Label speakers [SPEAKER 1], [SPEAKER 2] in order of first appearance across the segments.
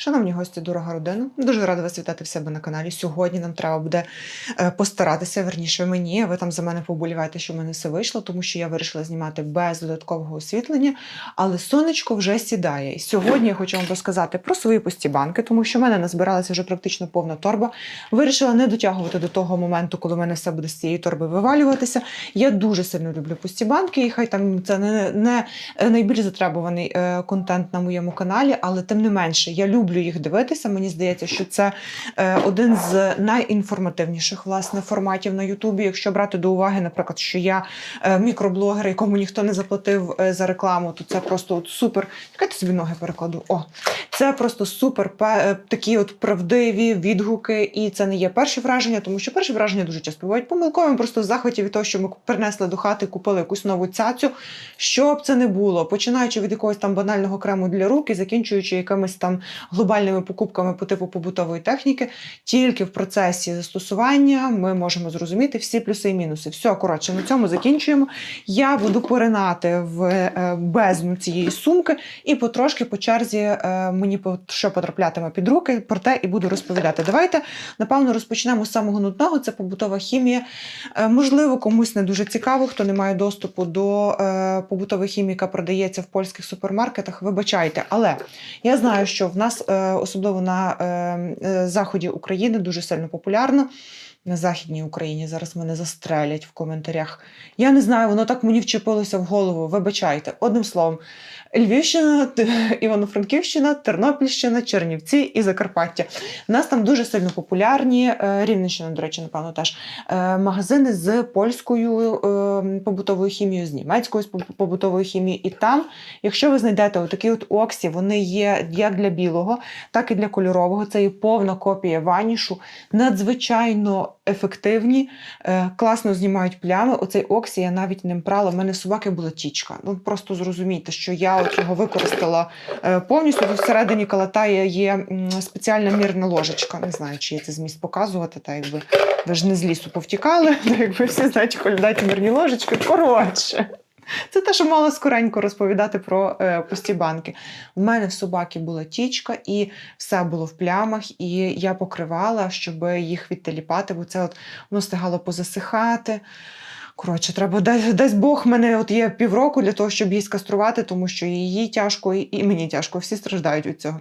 [SPEAKER 1] Шановні гості, дорога родина, дуже рада вас вітати в себе на каналі. Сьогодні нам треба буде е, постаратися, верніше мені. Ви там за мене поболіваєте, що в мене все вийшло, тому що я вирішила знімати без додаткового освітлення, але сонечко вже сідає. І сьогодні я хочу вам розказати про свої пусті банки, тому що в мене назбиралася вже практично повна торба. Вирішила не дотягувати до того моменту, коли в мене все буде з цієї торби вивалюватися. Я дуже сильно люблю пусті банки, і хай там це не, не найбільш затребуваний е, контент на моєму каналі, але тим не менше, я люблю їх дивитися. Мені здається, що це е, один з найінформативніших власне форматів на Ютубі. Якщо брати до уваги, наприклад, що я е, мікроблогер, якому ніхто не заплатив е, за рекламу, то це просто от супер. Чекайте собі ноги перекладу. О, це просто супер пе- такі от правдиві відгуки, і це не є перші враження, тому що перші враження дуже часто бувають помилковими. Просто в захваті від того, що ми принесли до хати, купили якусь нову цяцю. Що б це не було, починаючи від якогось там банального крему для рук і закінчуючи якимись там глобальними покупками по типу побутової техніки, тільки в процесі застосування ми можемо зрозуміти всі плюси і мінуси. Все, коротше, на цьому закінчуємо. Я буду поринати в е, бездну цієї сумки і потрошки по черзі е, мені що потраплятиме під руки, про те і буду розповідати. Давайте, напевно, розпочнемо з самого нудного. Це побутова хімія. Е, Можливо, комусь не дуже цікаво, хто не має доступу до побутової хімії, яка продається в польських супермаркетах. Вибачайте, але я знаю, що в нас, особливо на е, е, заході України, дуже сильно популярно. На Західній Україні зараз мене застрелять в коментарях. Я не знаю, воно так мені вчепилося в голову. Вибачайте. Одним словом, Львівщина, Івано-Франківщина, Тернопільщина, Чернівці і Закарпаття. У нас там дуже сильно популярні, е, Рівненщина, до речі, напевно, теж е, магазини з польською е, побутовою хімією, з німецькою побутовою хімією. І там, якщо ви знайдете отакі от оксі, вони є як для білого, так і для кольорового. Це є повна копія ванішу, надзвичайно ефективні, класно знімають плями. Оцей оксі я навіть ним прала. У мене собаки була тічка. Ну просто зрозумійте, що я от його використала е, повністю. Всередині калатає є спеціальна мірна ложечка. Не знаю, чи я це зміст показувати, та якби ви ж не з лісу повтікали, та якби всі знають, коли дати мірні ложечки. Коротше. Це те, що мала скоренько розповідати про е, пусті банки. У мене в собаки була тічка, і все було в плямах, і я покривала, щоб їх відтеліпати, бо це от воно встигало позасихати. Коротше, треба десь, десь Бог мене от є півроку для того, щоб її скаструвати, тому що її тяжко, і мені тяжко, всі страждають від цього.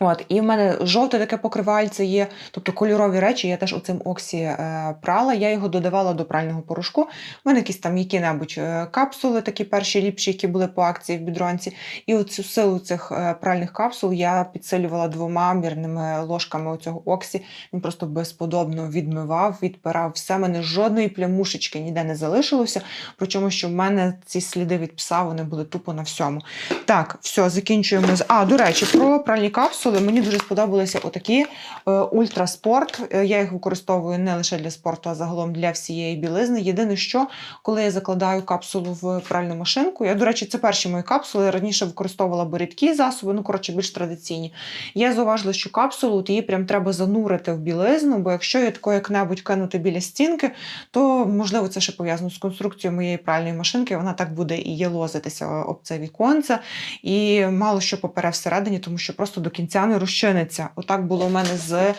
[SPEAKER 1] От, і в мене жовте таке покривальце є, тобто кольорові речі, я теж у цим оксі е, прала. Я його додавала до прального порошку. У мене якісь там які-небудь е, капсули, такі перші ліпші, які були по акції в бідронці. І оцю силу цих е, пральних капсул я підсилювала двома мірними ложками оцього оксі. Він просто безподобно відмивав, відпирав все. У мене жодної плямушечки ніде не залишилося. Причому, що в мене ці сліди від пса вони були тупо на всьому. Так, все, закінчуємо з. А, до речі, про пральні капсули мені дуже сподобалися отакі е, ультраспорт. Е, Я їх використовую не лише для спорту, а загалом для всієї білизни. Єдине, що коли я закладаю капсулу в пральну машинку, я, до речі, це перші мої капсули. Я раніше використовувала би рідкі засоби, ну коротше, більш традиційні. Я зауважила, що капсулу от її прям треба занурити в білизну, бо якщо її тако як-небудь кинути біля стінки, то можливо це ще пов'язано з конструкцією моєї пральної машинки. Вона так буде і єлозитися об це віконце, і мало що попере всередині, тому що просто до кінця не розчиниться. Отак було у мене з е,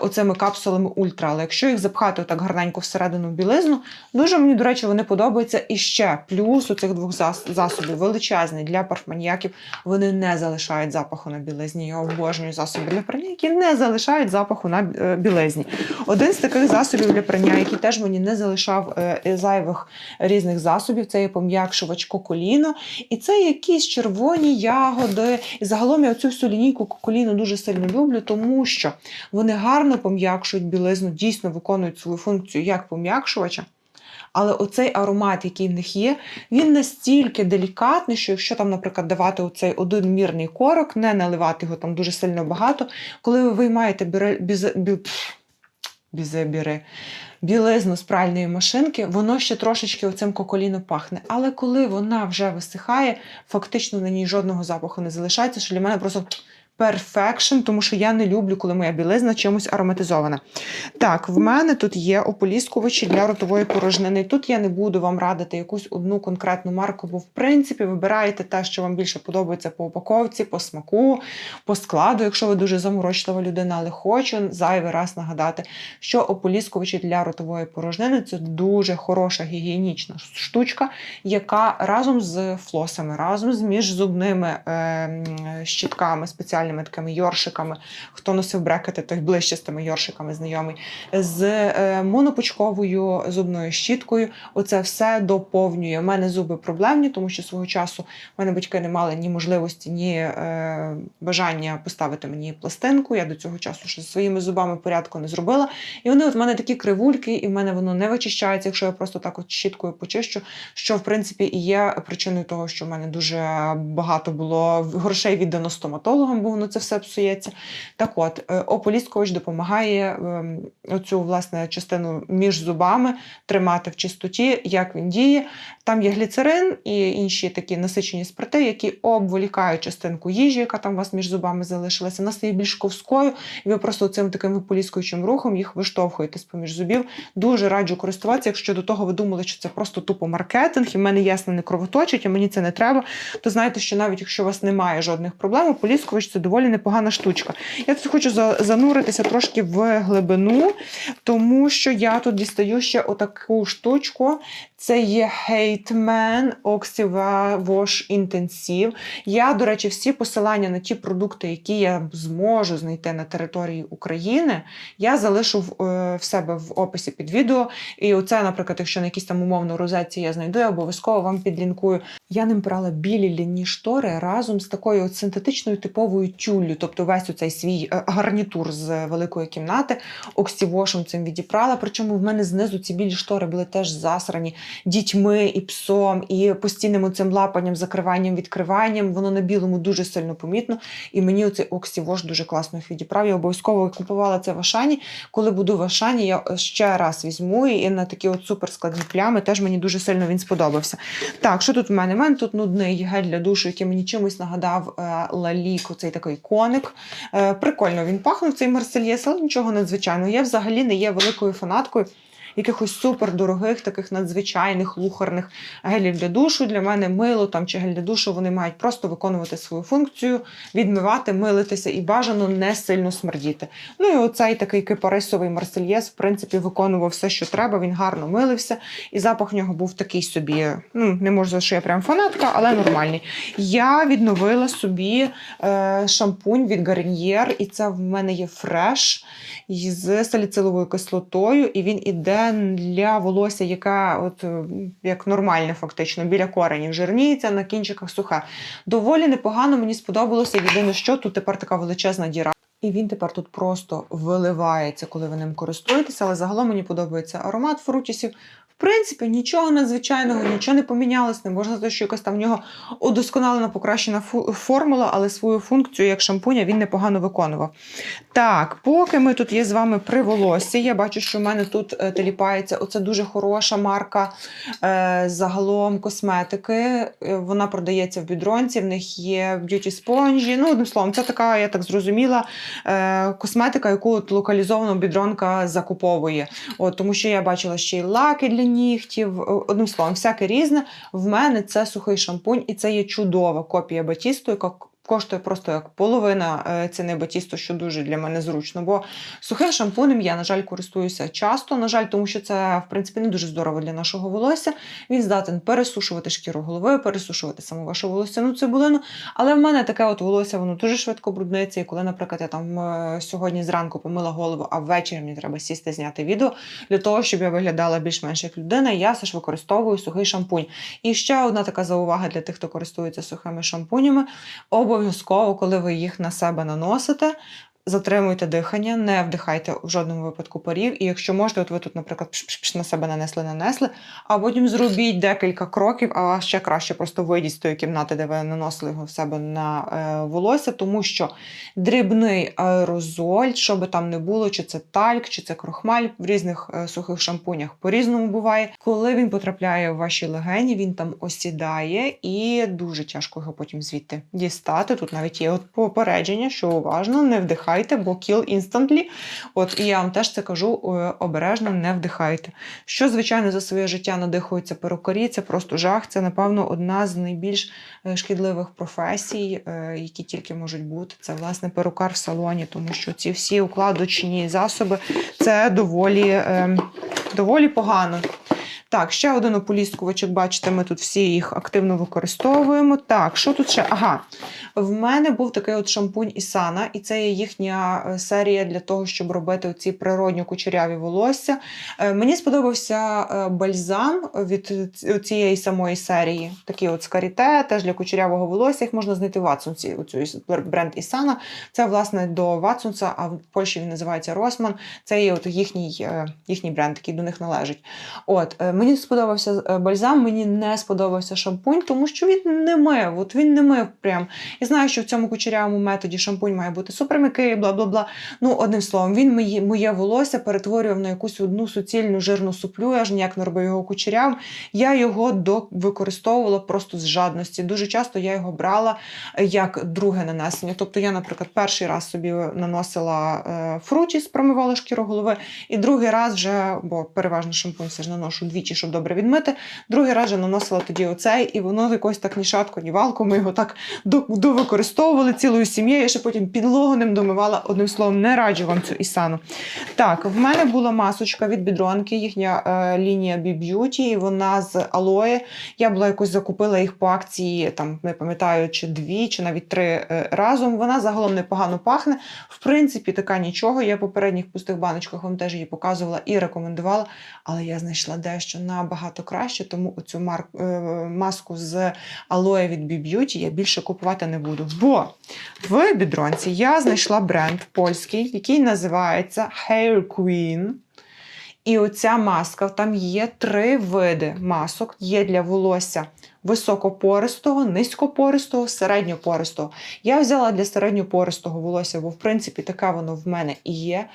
[SPEAKER 1] оцими капсулами ультра. Але якщо їх запхати так гарненько всередину в білизну, дуже мені, до речі, вони подобаються. І ще плюс у цих двох зас- засобів величезний для парфманіяків. Вони не залишають запаху на білизні. Я обожнюю засоби для прання, які не залишають запаху на е, білизні. Один з таких засобів для прання, який теж мені не залишав е, зайвих різних засобів, це є пом'якшувач коколіно. І це якісь червоні ягоди. І загалом я цю всю лінійку коколіно дуже сильно люблю, тому що вони гарно пом'якшують білизну, дійсно виконують свою функцію як пом'якшувача. Але оцей аромат, який в них є, він настільки делікатний, що якщо там, наприклад, давати оцей один мірний корок, не наливати його там дуже сильно багато, коли ви виймаєте біре, білизну з пральної машинки, воно ще трошечки оцим коколіно пахне. Але коли вона вже висихає, фактично на ній жодного запаху не залишається, що для мене просто Perfection, тому що я не люблю, коли моя білизна чимось ароматизована. Так, в мене тут є ополіскувачі для ротової порожнини. Тут я не буду вам радити якусь одну конкретну марку, бо в принципі вибираєте те, що вам більше подобається по упаковці, по смаку, по складу, якщо ви дуже заморочлива людина, але хочу зайвий раз нагадати, що ополіскувачі для ротової порожнини це дуже хороша гігієнічна штучка, яка разом з флосами, разом з міжзубними е, щітками, спеціальними такими йоршиками, хто носив брекети, той ближче з тими йоршиками знайомий, з е, монопучковою зубною щіткою. Оце все доповнює. У мене зуби проблемні, тому що свого часу в мене батьки не мали ні можливості, ні е, бажання поставити мені пластинку. Я до цього часу ще зі своїми зубами порядку не зробила. І вони от в мене такі кривульки, і в мене воно не вичищається, якщо я просто так от щіткою почищу, що в принципі і є причиною того, що в мене дуже багато було грошей віддано стоматологам, бо воно це все псується. Так от, е, ополіскувач допомагає ем, оцю власне частину між зубами тримати в чистоті, як він діє. Там є гліцерин і інші такі насичені спирти, які обволікають частинку їжі, яка там у вас між зубами залишилася. Вона стає більш ковською, і ви просто цим таким виполіскуючим рухом їх виштовхуєте з поміж зубів. Дуже раджу користуватися. Якщо до того ви думали, що це просто тупо маркетинг, і в мене ясно не кровоточить, а мені це не треба, то знаєте, що навіть якщо у вас немає жодних проблем, ополіскувач це доволі непогана штучка. Я тут хочу зануритися трошки в глибину, тому що я тут дістаю ще отаку штучку. Це є Hateman Oxiva Wash Intensive. Я, до речі, всі посилання на ті продукти, які я зможу знайти на території України, я залишу в, е, в себе в описі під відео. І оце, наприклад, якщо на якійсь там умовно розетці я знайду, я обов'язково вам підлінкую. Я ним брала білі лінні штори разом з такою от синтетичною типовою тюллю, тобто весь оцей свій е, гарнітур з великої кімнати оксівошем цим відіпрала. Причому в мене знизу ці білі штори були теж засрані дітьми і псом, і постійним цим лапанням, закриванням, відкриванням. Воно на білому дуже сильно помітно. І мені оцей оксівош дуже класно відіправ. Я обов'язково купувала це в Ашані. Коли буду в Ашані, я ще раз візьму і на такі от суперскладні плями теж мені дуже сильно він сподобався. Так, що тут в мене? У мене тут нудний гель для душу, який мені чимось нагадав е, Лалік, цей такий коник. Е, Прикольно він пахнув цей Марсельєс, але нічого надзвичайного. Я взагалі не є великою фанаткою якихось супердорогих, таких надзвичайних лухарних гелів для душу. Для мене мило там чи гель для душу вони мають просто виконувати свою функцію, відмивати, милитися і бажано не сильно смердіти. Ну і оцей такий кипарисовий марсельєс, в принципі, виконував все, що треба. Він гарно милився, і запах в нього був такий собі. Ну, не можу що я прям фанатка, але нормальний. Я відновила собі е, шампунь від Garnier, і це в мене є фреш з саліциловою кислотою, і він іде для волосся, яка от е, як нормальне, фактично, біля коренів жирніється, на кінчиках суха. Доволі непогано мені сподобалося. Єдине, що тут тепер така величезна діра. І він тепер тут просто виливається, коли ви ним користуєтеся, але загалом мені подобається аромат фрутісів. В принципі, нічого надзвичайного, нічого не помінялось. Не можна сказати, що якась там в нього удосконалена покращена формула, але свою функцію як шампуня він непогано виконував. Так, поки ми тут є з вами при волоссі, я бачу, що в мене тут е, теліпається оце дуже хороша марка е, загалом косметики. Е, Вона продається в бідронці, в них є б'юті спонжі. Ну, одним словом, це така, я так зрозуміла, косметика, яку от локалізовано бідронка закуповує. От, тому що я бачила ще й лаки для нігтів. Одним словом, всяке різне. В мене це сухий шампунь, і це є чудова копія батісту, яка коштує просто як половина е, ціни батісту, що дуже для мене зручно. Бо сухим шампунем я, на жаль, користуюся часто. На жаль, тому що це, в принципі, не дуже здорово для нашого волосся. Він здатен пересушувати шкіру голови, пересушувати саму вашу волосяну цибулину. Але в мене таке от волосся, воно дуже швидко брудниться. І коли, наприклад, я там е, сьогодні зранку помила голову, а ввечері мені треба сісти, зняти відео для того, щоб я виглядала більш-менш як людина, я все ж використовую сухий шампунь. І ще одна така заувага для тих, хто користується сухими шампунями. Обов'язково, коли ви їх на себе наносите, Затримуйте дихання, не вдихайте в жодному випадку парів. І якщо можете, от ви тут, наприклад, на себе нанесли, нанесли, а потім зробіть декілька кроків, а ще краще просто вийдіть з тої кімнати, де ви наносили його в себе на е, волосся, тому що дрібний аерозоль, що би там не було, чи це тальк, чи це крохмаль в різних е, сухих шампунях по-різному буває. Коли він потрапляє в ваші легені, він там осідає і дуже тяжко його потім звідти дістати. Тут навіть є от попередження, що уважно, не вдихайте, бо kill instantly. От і я вам теж це кажу: е, обережно не вдихайте. Що, звичайно, за своє життя надихаються перукарі, це просто жах. Це, напевно, одна з найбільш е, шкідливих професій, е, які тільки можуть бути. Це власне перукар в салоні, тому що ці всі укладочні засоби це доволі, е, доволі погано. Так, ще один ополіскувач, як бачите, ми тут всі їх активно використовуємо. Так, що тут ще? Ага, в мене був такий от шампунь Ісана, і це є їхня е, серія для того, щоб робити ці природньо кучеряві волосся. Е, Мені сподобався е, бальзам від цієї самої серії. Такий от з каріте, теж для кучерявого волосся. Їх можна знайти в Ватсонсі. Оцю бренд Ісана. Це, власне, до Ватсонса, а в Польщі він називається Росман. Це є от їхній, їхній бренд, який до них належить. От, мені сподобався е, бальзам, мені не сподобався шампунь, тому що він не мив. От він не мив прям. Я знаю, що в цьому кучерявому методі шампунь має бути суперм'який, бла бла бла. Ну, одним словом, він моє, моє волосся перетворював на якусь одну суцільну жирну суплю, я аж ніяк не робив його кучерявим. Я його до використовувала просто з жадності. Дуже часто я його брала е, як друге нанесення. Тобто я, наприклад, перший раз собі наносила е, фрутіс, промивала шкіру голови, і другий раз вже, бо переважно шампунь все ж наношу двічі, щоб добре відмити. Другий раз вже наносила тоді оцей, і воно якось так ні шатко, ні валко. Ми його так довикористовували цілою сім'єю. Ще потім підлогу ним домивала. Одним словом, не раджу вам цю ісану. Так, в мене була масочка від бідронки, їхня е, лінія B-Beauty, і вона з алоє. Я була якось закупила їх по акції, там не пам'ятаю, чи дві, чи навіть три е, разом. Вона загалом непогано пахне. В принципі, така нічого. Я в попередніх пустих баночках вам теж її показувала і рекомендувала. Але я знайшла дещо набагато краще, тому оцю мар... е, маску з алоє від B-Beauty я більше купувати не буду. Бо в бідронці я знайшла бренд польський, який називається Hair Queen. І оця маска, там є три види масок: є для волосся високопористого, низькопористого, середньопористого. Я взяла для середньопористого волосся, бо в принципі таке воно в мене і є.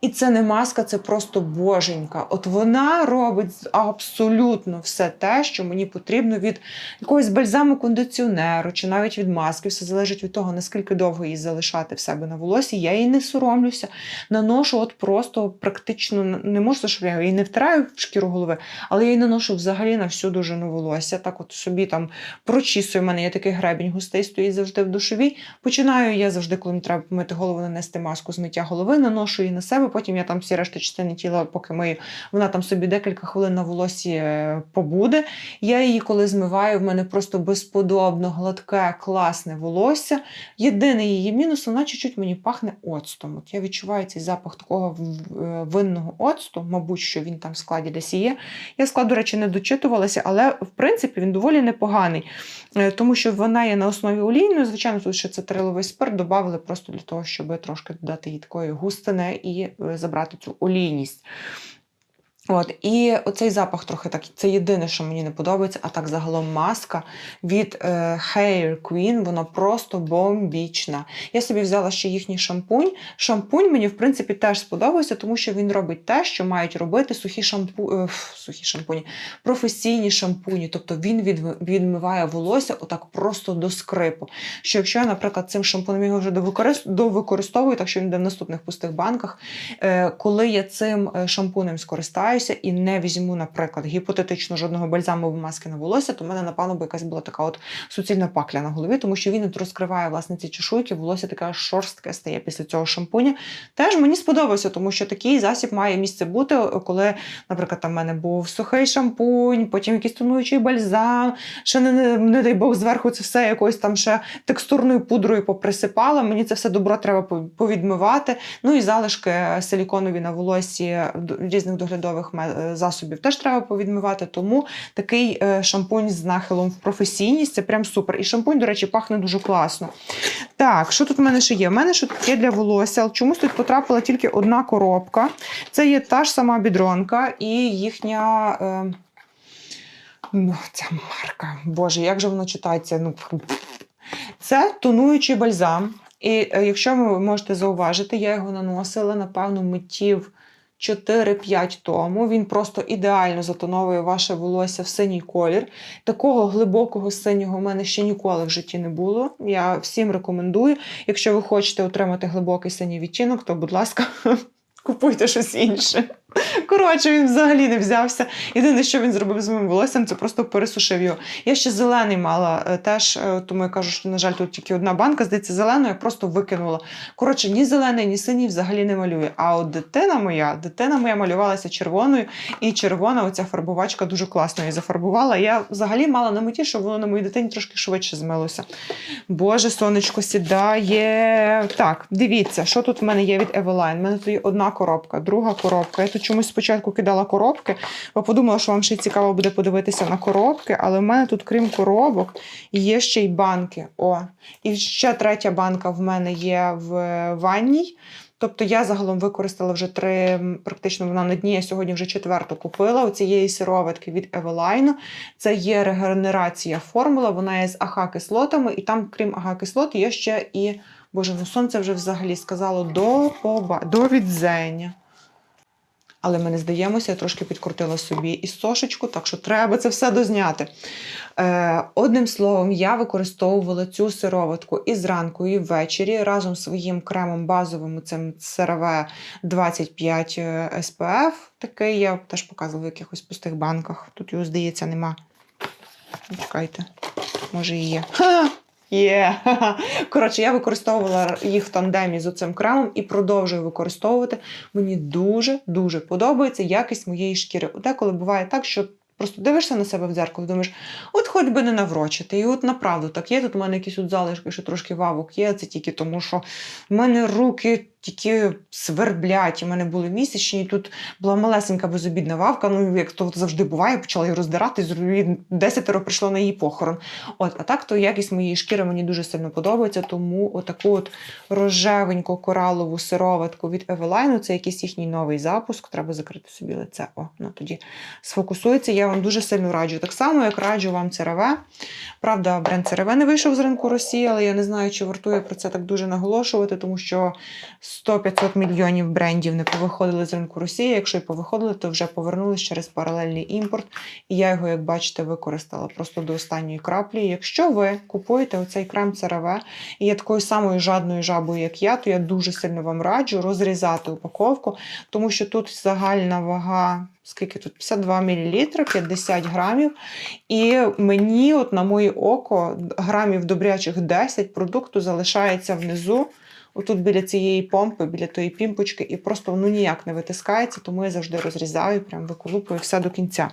[SPEAKER 1] І це не маска, це просто боженька. От вона робить абсолютно все те, що мені потрібно від якогось бальзаму кондиціонеру, чи навіть від маски. Все залежить від того, наскільки довго її залишати в себе на волосі. Я її не соромлюся. Наношу от просто практично не можу, сказати, що я її не втираю в шкіру голови, але я її наношу взагалі на всю довжину волосся. Так от собі там прочісую. У мене є такий гребінь густий, стоїть завжди в душовій. Починаю я завжди, коли мені треба помити голову, нанести маску з миття голови, наношу її на себе. Потім я там всі решта частини тіла, поки мию, вона там собі декілька хвилин на волосі е, побуде. Я її, коли змиваю, в мене просто безподобно гладке, класне волосся. Єдиний її мінус, вона чуть-чуть мені пахне оцтом. От я відчуваю цей запах такого е, винного оцту, мабуть, що він там в складі десь є. Я склад, до речі, не дочитувалася, але в принципі він доволі непоганий, Е, тому що вона є на основі олійної. Звичайно, тут ще цитриловий спирт додали просто для того, щоб трошки додати їй такої густини і е, забрати цю олійність. От, і оцей запах трохи так, це єдине, що мені не подобається. А так загалом маска від е, Hair Queen, вона просто бомбічна. Я собі взяла ще їхній шампунь. Шампунь мені, в принципі, теж сподобався, тому що він робить те, що мають робити сухі шампу... е, сухі шампуні, професійні шампуні. Тобто він відмиває волосся отак просто до скрипу. Що якщо я, наприклад, цим шампунем його вже довикорист... довикористовую, так що він буде в наступних пустих банках, е, коли я цим е, шампунем скористаюся і не візьму, наприклад, гіпотетично жодного бальзаму або маски на волосся, то в мене, напевно, якась була така от суцільна пакля на голові, тому що він розкриває власне ці чешуйки, волосся таке шорстке стає після цього шампуня. Теж мені сподобався, тому що такий засіб має місце бути, коли, наприклад, там в мене був сухий шампунь, потім якийсь тонуючий бальзам, ще не, не, дай Бог зверху це все якоюсь там ще текстурною пудрою поприсипала. Мені це все добро треба повідмивати. Ну і залишки силіконові на волосі різних доглядових побутових е, засобів теж треба повідмивати. Тому такий е, шампунь з нахилом в професійність це прям супер. І шампунь, до речі, пахне дуже класно. Так, що тут в мене ще є? В мене ще є для волосся, але чомусь тут потрапила тільки одна коробка. Це є та ж сама бідронка і їхня. Е, ну, ця марка. Боже, як же воно читається? Ну, це тонуючий бальзам. І е, якщо ви можете зауважити, я його наносила, напевно, миттів 4-5 тому. Він просто ідеально затоновує ваше волосся в синій колір. Такого глибокого синього в мене ще ніколи в житті не було. Я всім рекомендую. Якщо ви хочете отримати глибокий синій відтінок, то, будь ласка, купуйте щось інше. Коротше, він взагалі не взявся. Єдине, що він зробив з моїм волоссям, це просто пересушив його. Я ще зелений мала е, теж, е, тому я кажу, що, на жаль, тут тільки одна банка, здається, зелену, я просто викинула. Коротше, ні зелений, ні синій взагалі не малює. А от дитина моя, дитина моя малювалася червоною, і червона оця фарбувачка дуже класно її зафарбувала. Я взагалі мала на меті, щоб воно на моїй дитині трошки швидше змилося. Боже, сонечко сідає. Так, дивіться, що тут в мене є від Eveline. У мене тут є одна коробка, друга коробка. Я тут чомусь спочатку кидала коробки, бо подумала, що вам ще цікаво буде подивитися на коробки, але в мене тут, крім коробок, є ще й банки. О, і ще третя банка в мене є в ванній. Тобто я загалом використала вже три, практично вона на дні, я сьогодні вже четверту купила. У цієї сироватки від Eveline. Це є регенерація формула, вона є з АХ-кислотами, і там, крім АХ-кислот, є ще і, боже, ну сонце вже взагалі сказало до, поба... до відзення. Але ми не здаємося, я трошки підкрутила собі і сошечку, так що треба це все дозняти. Е, одним словом, я використовувала цю сироватку і зранку, і ввечері разом з своїм кремом базовим, цим CeraVe 25 SPF. Такий я теж показувала в якихось пустих банках. Тут його, здається, нема. Чекайте, може і є. Ха! Є. Коротше, я використовувала їх в тандемі з оцим кремом і продовжую використовувати. Мені дуже-дуже подобається якість моєї шкіри. Деколи буває так, що просто дивишся на себе в дзеркало, думаєш, от хоч би не наврочити. І от направду так є. Тут у мене якісь от залишки, що трошки вавок є. Це тільки тому, що в мене руки тільки сверблять. У мене були місячні, і тут була малесенька безобідна вавка. Ну, як то завжди буває, почала її роздирати, і десятеро прийшло на її похорон. От, а так то якість моєї шкіри мені дуже сильно подобається, тому отаку от рожевеньку коралову сироватку від Eveline, це якийсь їхній новий запуск. Треба закрити собі лице. О, ну тоді сфокусується. Я вам дуже сильно раджу. Так само, як раджу вам CeraVe. Правда, бренд CeraVe не вийшов з ринку Росії, але я не знаю, чи вартує про це так дуже наголошувати, тому що 100-500 мільйонів брендів не повиходили з ринку Росії. Якщо й повиходили, то вже повернулись через паралельний імпорт. І я його, як бачите, використала просто до останньої краплі. Якщо ви купуєте оцей крем CeraVe і є такою самою жадною жабою, як я, то я дуже сильно вам раджу розрізати упаковку, тому що тут загальна вага. Скільки тут? 52 мл, 50 грамів. І мені, от на моє око, грамів добрячих 10 продукту залишається внизу. Отут біля цієї помпи, біля тої пімпочки, і просто воно ніяк не витискається, тому я завжди розрізаю, прям виколупую все до кінця.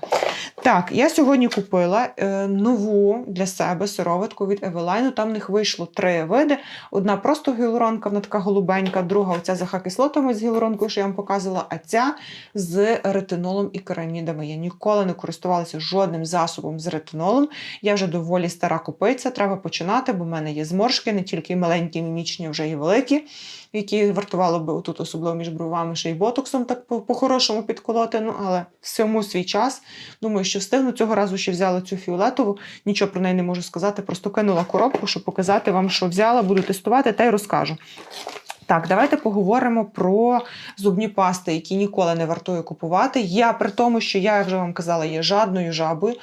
[SPEAKER 1] Так, я сьогодні купила е, нову для себе сироватку від Eveline. Там в них вийшло три види. Одна просто гіалуронка, вона така голубенька, друга оця з кислотами з гіалуронкою, що я вам показувала, а ця з ретинолом і керамідами. Я ніколи не користувалася жодним засобом з ретинолом. Я вже доволі стара купиця, треба починати, бо в мене є зморшки, не тільки маленькі, мімічні, вже і великі які вартувало би отут, особливо між бровами, ще й ботоксом так по- по-хорошому підколоти. Ну, але всьому свій час. Думаю, що встигну. Цього разу ще взяла цю фіолетову. Нічого про неї не можу сказати. Просто кинула коробку, щоб показати вам, що взяла, буду тестувати та й розкажу. Так, давайте поговоримо про зубні пасти, які ніколи не вартує купувати. Я при тому, що я вже вам казала, є жадною жабою.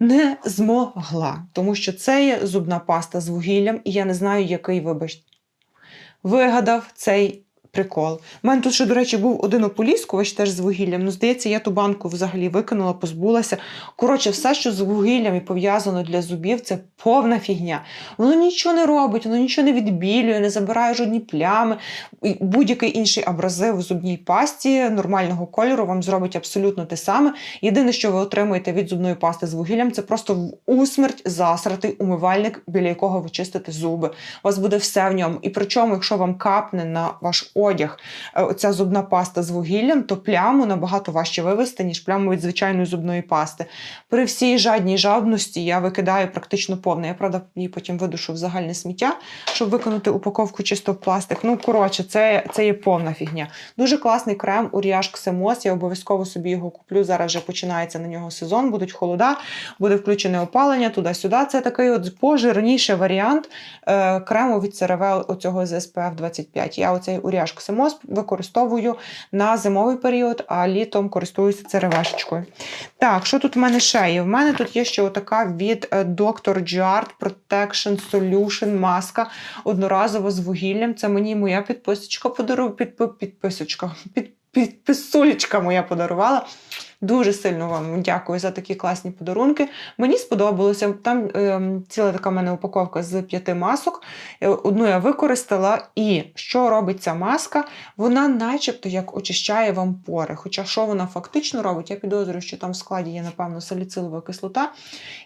[SPEAKER 1] Не змогла, тому що це є зубна паста з вугіллям, і я не знаю, який, вибачте, вигадав цей прикол. У мене тут ще, до речі, був один ополіскувач теж з вугіллям. Ну, здається, я ту банку взагалі викинула, позбулася. Коротше, все, що з вугіллям і пов'язано для зубів, це повна фігня. Воно нічого не робить, воно нічого не відбілює, не забирає жодні плями. Будь-який інший абразив у зубній пасті нормального кольору вам зробить абсолютно те саме. Єдине, що ви отримаєте від зубної пасти з вугіллям, це просто в усмерть засратий умивальник, біля якого ви чистите зуби. У вас буде все в ньому. І причому, якщо вам капне на ваш одяг е, оця зубна паста з вугіллям, то пляму набагато важче вивести, ніж пляму від звичайної зубної пасти. При всій жадній жадності я викидаю практично повне. Я правда її потім видушу в загальне сміття, щоб виконати упаковку чисто в пластик. Ну коротше, це, це є повна фігня. Дуже класний крем Уріаж Ксемос. Я обов'язково собі його куплю. Зараз вже починається на нього сезон, будуть холода, буде включене опалення туди-сюди. Це такий от пожирніший варіант е, крему від CeraVe оцього з SPF 25. Я оцей Уріаж Ксемос використовую на зимовий період, а літом користуюся церевешечкою. Так, що тут в мене ще є? В мене тут є ще отака від е, Dr. Giard Protection Solution маска одноразово з вугіллям. Це мені моя підписочка подарувала. Підписочка. Під... Підписулечка моя подарувала. Дуже сильно вам дякую за такі класні подарунки. Мені сподобалося. Там ем, ціла така в мене упаковка з п'яти масок. Е, Одну я використала, і що робить ця маска? Вона, начебто, як очищає вам пори. Хоча що вона фактично робить, я підозрюю, що там в складі є, напевно, саліцилова кислота.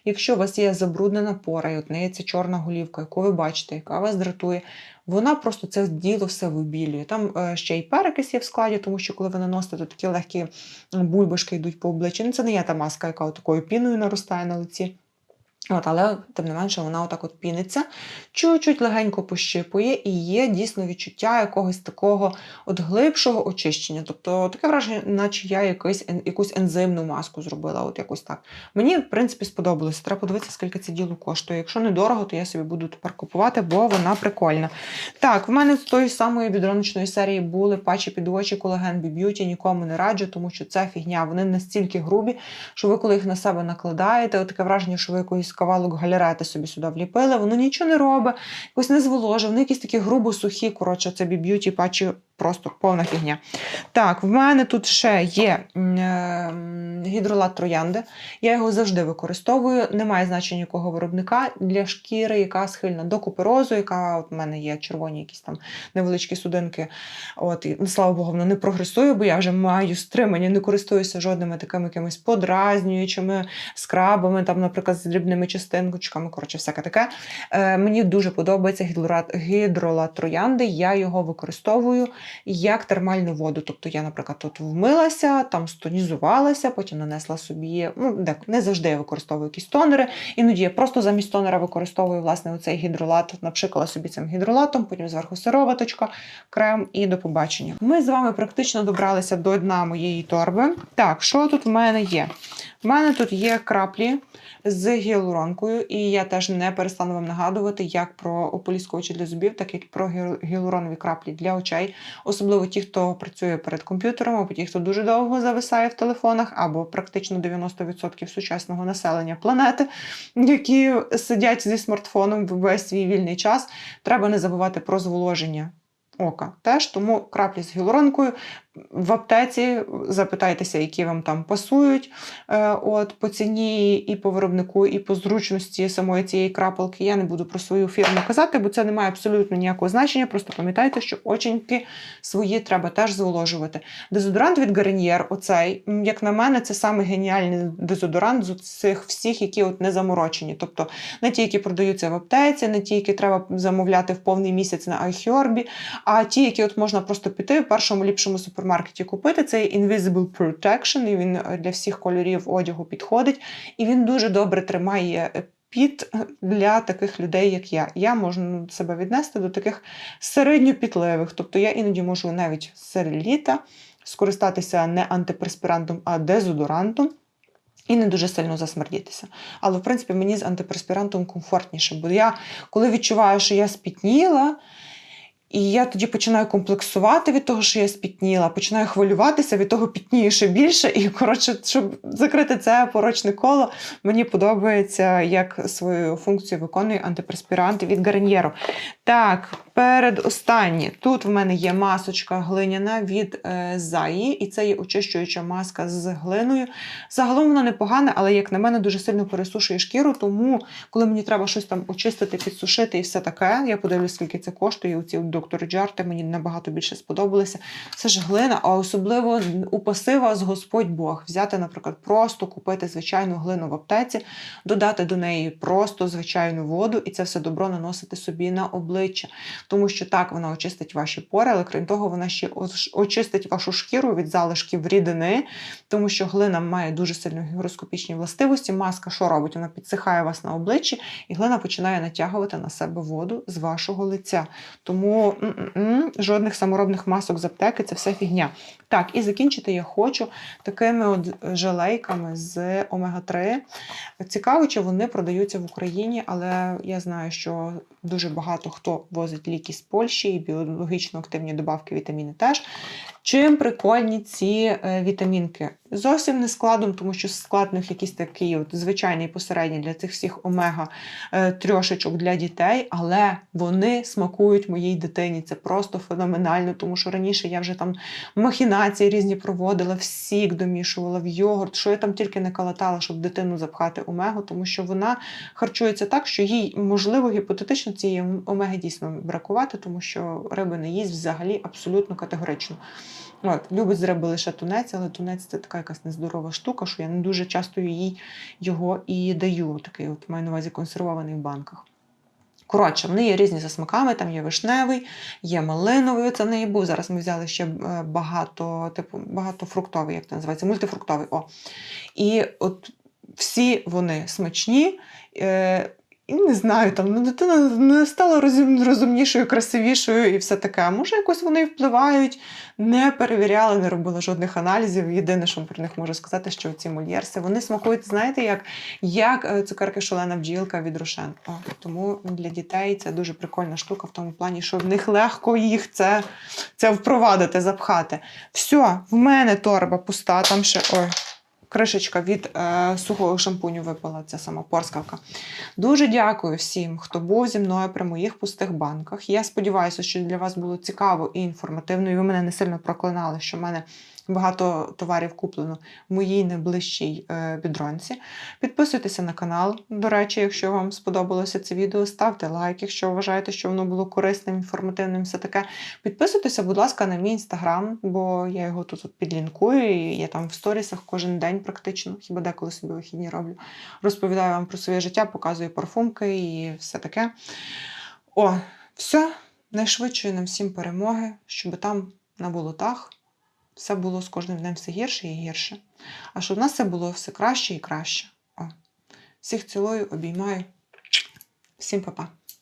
[SPEAKER 1] Якщо у вас є забруднена пора, і от неї ця чорна голівка, яку ви бачите, яка вас дратує, вона просто це діло все вибілює. Там е, ще й перекис є в складі, тому що коли ви наносите, то такі легкі бульбашки йдуть по обличчю. Ну, це не є та маска, яка такою піною наростає на лиці. От, але тим не менше вона отак от піниться, чуть-чуть легенько пощипує, і є дійсно відчуття якогось такого от глибшого очищення. Тобто таке враження, наче я якийсь, якусь ензимну маску зробила. От якось так. Мені, в принципі, сподобалося. Треба подивитися, скільки це діло коштує. Якщо недорого, то я собі буду тепер купувати, бо вона прикольна. Так, в мене з тої самої відроночної серії були патчі під очі колаген Beauty, нікому не раджу, тому що це фігня. Вони настільки грубі, що ви, коли їх на себе накладаєте, от таке враження, що ви якийсь кавалок галерети собі сюди вліпили, воно нічого не робить, якось не зволоже. вони якісь такі грубо сухі. Коротше, це б'юті патчі просто повна фігня. Так, в мене тут ще є е, гідролат троянди. Я його завжди використовую. Немає значення якого виробника для шкіри, яка схильна до куперозу, яка от в мене є червоні якісь там невеличкі судинки. От, і, ну, слава Богу, воно не прогресує, бо я вже маю стримання, не користуюся жодними такими якимись подразнюючими скрабами, там, наприклад, з дрібними частинкочками. Коротше, всяке таке. Е, мені дуже подобається гідролат, гідролат троянди. Я його використовую як термальну воду. Тобто я, наприклад, тут вмилася, там стонізувалася, потім нанесла собі. Ну, де, не завжди я використовую якісь тонери. Іноді я просто замість тонера використовую власне оцей гідролат, напшикала собі цим гідролатом, потім зверху сироваточка, крем і до побачення. Ми з вами практично добралися до дна моєї торби. Так, що тут в мене є? В мене тут є краплі з гіалуронкою, і я теж не перестану вам нагадувати як про ополіскувачі для зубів, так і про гіал- гіалуронові краплі для очей, особливо ті, хто працює перед комп'ютером, або ті, хто дуже довго зависає в телефонах, або практично 90% сучасного населення планети, які сидять зі смартфоном весь свій вільний час. Треба не забувати про зволоження. Ока теж тому краплі з гіалуронкою в аптеці запитайтеся, які вам там пасують. Е, От по ціні і по виробнику, і по зручності самої цієї крапелки. Я не буду про свою фірму казати, бо це не має абсолютно ніякого значення. Просто пам'ятайте, що оченьки свої треба теж зволожувати. Дезодорант від Garnier, оцей, як на мене, це саме геніальний дезодорант з цих всіх, які от не заморочені. Тобто не ті, які продаються в аптеці, не ті, які треба замовляти в повний місяць на iHerb, а ті, які от можна просто піти в першому ліпшому супермаркеті купити. Це Invisible Protection, і він е, для всіх кольорів одягу підходить. І він дуже добре тримає е, піт для таких людей, як я. Я можу себе віднести до таких середньопітливих. Тобто я іноді можу навіть серед літа скористатися не антиперспірантом, а дезодорантом. І не дуже сильно засмердітися. Але, в принципі, мені з антиперспірантом комфортніше, бо я, коли відчуваю, що я спітніла, і я тоді починаю комплексувати від того, що я спітніла, починаю хвилюватися, від того пітнію ще більше. І, коротше, щоб закрити це порочне коло, мені подобається, як свою функцію виконує антиперспірант від Гарньєру. Так, передостаннє. Тут в мене є масочка глиняна від е, Заї, і це є очищуюча маска з глиною. Загалом вона непогана, але, як на мене, дуже сильно пересушує шкіру. Тому, коли мені треба щось там очистити, підсушити і все таке, я подивлюсь, скільки це коштує. Ці доктор Джарти мені набагато більше сподобалися. Це ж глина, а особливо упаси вас Господь Бог. Взяти, наприклад, просто купити звичайну глину в аптеці, додати до неї просто звичайну воду, і це все добро наносити собі на обличчя. Обличчя, тому що так вона очистить ваші пори, але крім того, вона ще очистить вашу шкіру від залишків рідини, тому що глина має дуже сильно гігроскопічні властивості. Маска що робить? Вона підсихає вас на обличчі, і глина починає натягувати на себе воду з вашого лиця. Тому м-м-м, жодних саморобних масок з аптеки це все фігня. Так, і закінчити я хочу такими от желейками з омега-3. Цікаво, чи вони продаються в Україні, але я знаю, що дуже багато хто возить ліки з Польщі і біологічно активні добавки вітаміни теж. Чим прикольні ці е, вітамінки? Зовсім не складом, тому що склад у них якийсь такий от звичайний посередній для цих всіх омега е, для дітей, але вони смакують моїй дитині. Це просто феноменально, тому що раніше я вже там махінації різні проводила, в сік домішувала, в йогурт, що я там тільки не калатала, щоб дитину запхати омегу, тому що вона харчується так, що їй можливо гіпотетично цієї омеги дійсно бракувати, тому що риби не їсть взагалі абсолютно категорично. От, любить з риби лише тунець, але тунець це така якась нездорова штука, що я не дуже часто їй його і даю. Такий от маю на увазі консервований в банках. Коротше, вони є різні за смаками, там є вишневий, є малиновий, це в неї був. Зараз ми взяли ще е, багато, типу, багатофруктовий, як це називається, мультифруктовий. О. І от всі вони смачні. І не знаю, там ну, дитина не стала розум- розумнішою, красивішою і все таке. Може, якось вони впливають, не перевіряла, не робила жодних аналізів. Єдине, що про них можу сказати, що ці мольєрси, вони смакують, знаєте, як, як е, цукерки шалена бджілка від Рошен. О, тому для дітей це дуже прикольна штука в тому плані, що в них легко їх це, це впровадити, запхати. Все, в мене торба пуста, там ще ой. Кришечка від е, сухого шампуню випала, ця сама порскавка. Дуже дякую всім, хто був зі мною при моїх пустих банках. Я сподіваюся, що для вас було цікаво і інформативно, і ви мене не сильно проклинали, що в мене багато товарів куплено в моїй найближчій е, підронці. Підписуйтеся на канал. До речі, якщо вам сподобалося це відео, ставте лайк, якщо вважаєте, що воно було корисним, інформативним, все таке. Підписуйтеся, будь ласка, на мій інстаграм, бо я його тут підлінкую, і я там в сторісах кожен день практично, хіба деколи собі вихідні роблю. Розповідаю вам про своє життя, показую парфумки і все таке. О, все, найшвидшої нам всім перемоги, щоб там на болотах все було з кожним днем все гірше і гірше. А щоб в нас все було все краще і краще. О. Всіх цілую, обіймаю. Всім па-па.